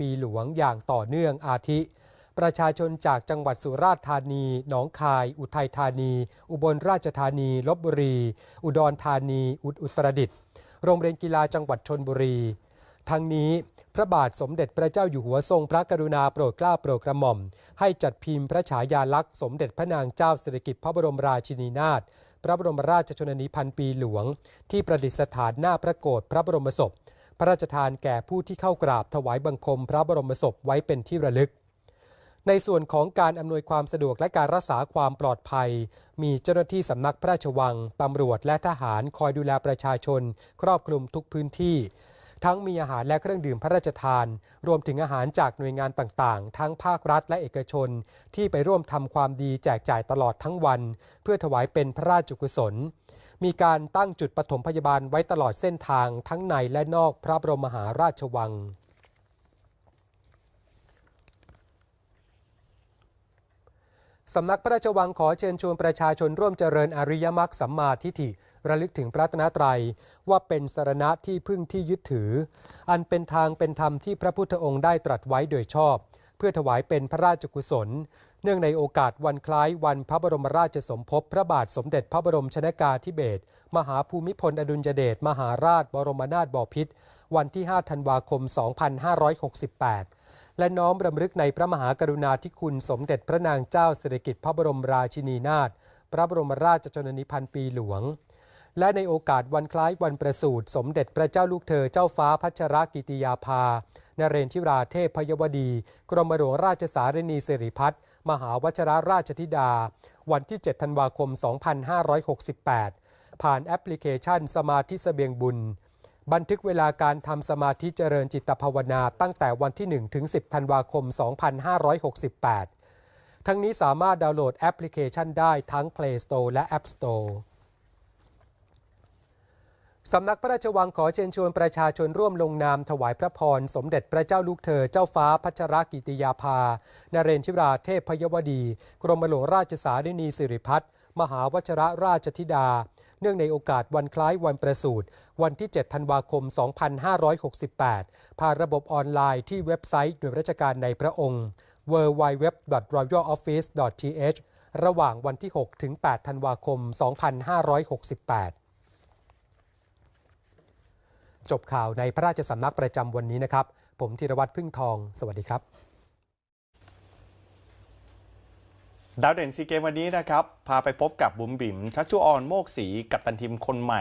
ปีหลวงอย่างต่อเนื่องอาทิ ประชาชนจากจังหวัดสุราษฎร์ธานี หนองคาย อุทัยธานี อุบลราชธานี ลบบุรี อุดรธานี อุอุตรดิตถ์โรงเรียนกีฬาจังหวัดชนบุรี ทั้งนี้พระบาทสมเด็จพระเจ้าอยู่หัวทรงพระกรุณาโปรดเกล้าโปรดกระหม่อม ให้จัดพิมพ์พระฉายาลักษณ์สมเด็จพระนางเจ้าสิริกิติ์พระบรมราชินีนาถพระบรมราชชนนีพันปีหลวง ที่ประดิษฐานหน้าพระโกรธพระบรมศพ พระราชทานแก่ผู้ที่เข้ากราบถวายบังคมพระบรมศพไว้เป็นที่ระลึก ในส่วนของการอำนวยความสะดวกและการรักษาความปลอดภัย มีเจ้าหน้าที่สำนักพระราชวังตำรวจและทหารคอยดูแลประชาชน ครอบคลุมทุกพื้นที่ ทั้งมีอาหารและเครื่องดื่มพระราชทาน รวมถึงอาหารจากหน่วยงานต่างๆ ทั้งภาครัฐและเอกชน ที่ไปร่วมทำความดีแจกจ่ายตลอดทั้งวัน เพื่อถวายเป็นพระราชกุศล มีการตั้งจุดปฐมพยาบาลไว้ตลอดเส้นทางทั้งในและนอกพระบรมมหาราชวัง สำนักพระราชวังขอเชิญชวนประชาชนร่วมเจริญอริยมรรคสัมมาทิฏฐิระลึกถึงพระตนตรัยว่าเป็นสรณะที่พึ่งที่ยึดถือ อันเป็นทางเป็นธรรมที่พระพุทธองค์ได้ตรัสไว้โดยชอบ เพื่อถวายเป็นพระราชกุศล เนื่องในโอกาสวันคล้ายวันพระบรมราชสมภพพระบาทสมเด็จพระบรมชนากาธิเบศรมหาภูมิพลอดุลยเดชมหาราชบรมนาถบพิตรวันที่ 5 ธันวาคม 2568และน้อมรำลึกในพระมหากรุณาธิคุณสมเด็จพระนางเจ้าสิริกิติ์พระบรมราชินีนาถพระบรมราชชนนีพันปีหลวง และในโอกาสวันคล้ายวันประสูติสมเด็จพระเจ้าลูกเธอเจ้าฟ้าพัชรกิติยาภานเรนทิราเทพพยวดี กรมหลวงราชสารินีสิริพัฒน์มหาวชรราชธิดา วันที่ 7 ธันวาคม 2568 ผ่านแอปพลิเคชันสมาธิเสบียงบุญ บันทึกเวลาการทำสมาธิเจริญจิตภาวนาตั้งแต่วันที่ 1 ถึง 10 ธันวาคม 2568 ทั้งนี้สามารถดาวน์โหลดแอปพลิเคชันได้ทั้ง Play Store และ App Store สำนักพระราชวังขอเชิญชวนประชาชนร่วมลงนามถวายพระพร สมเด็จพระเจ้าลูกเธอเจ้าฟ้าพัชรกิติยาภา นเรนทิราเทพพยวดี กรมหลวงราชสารินีสิริพัฒน์มหาวชรราชธิดา เนื่องในโอกาสวันคล้ายวันประสูติวันที่ 7 ธันวาคม 2568 ผ่านระบบออนไลน์ที่เว็บไซต์หน่วยราชการในพระองค์ www.royaloffice.th ระหว่างวันที่ 6 ถึง 8 ธันวาคม 2568 จบข่าวในพระราชสำนักประจำวันนี้นะครับ ผมธีรวัตรพึ่งทอง สวัสดีครับ ดาวเด่นซีเกมวันนี้นะครับ พาไปพบกับบุ๋มบิ๋มชัชชุออนโมกศรีกับตันทีมคนใหม่